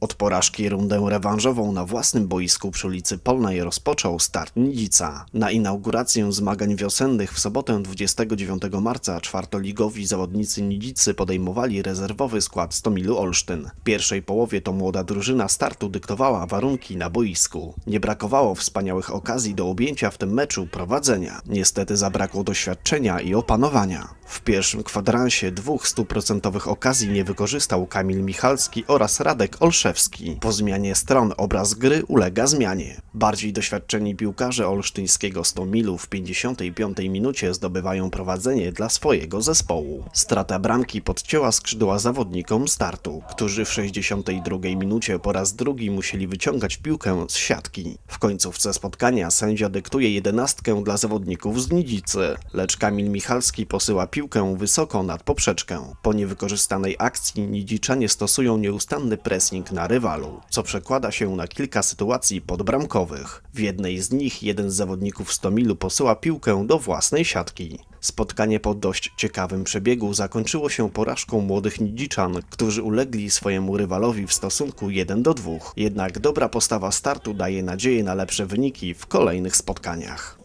Od porażki rundę rewanżową na własnym boisku przy ulicy Polnej rozpoczął start Nidzica. Na inaugurację zmagań wiosennych w sobotę 29 marca czwartoligowi zawodnicy Nidzicy podejmowali rezerwowy skład Stomilu Olsztyn. W pierwszej połowie to młoda drużyna startu dyktowała warunki na boisku. Nie brakowało wspaniałych okazji do objęcia w tym meczu prowadzenia. Niestety zabrakło doświadczenia i opanowania. W pierwszym kwadransie dwóch stuprocentowych okazji nie wykorzystał Kamil Michalski oraz Radek Olszewski. Po zmianie stron obraz gry ulega zmianie. Bardziej doświadczeni piłkarze olsztyńskiego Stomilu w 55 minucie zdobywają prowadzenie dla swojego zespołu. Strata bramki podcięła skrzydła zawodnikom startu, którzy w 62 minucie po raz drugi musieli wyciągać piłkę z siatki. W końcówce spotkania sędzia dyktuje jedenastkę dla zawodników z Nidzicy, lecz Kamil Michalski posyła piłkę wysoko nad poprzeczkę. Po niewykorzystanej akcji Nidziczanie stosują nieustanny pressing na rywalu, co przekłada się na kilka sytuacji podbramkowych. W jednej z nich jeden z zawodników Stomilu posyła piłkę do własnej siatki. Spotkanie po dość ciekawym przebiegu zakończyło się porażką młodych Nidziczan, którzy ulegli swojemu rywalowi w stosunku 1 do 2. Jednak dobra postawa startu daje nadzieję na lepsze wyniki w kolejnych spotkaniach.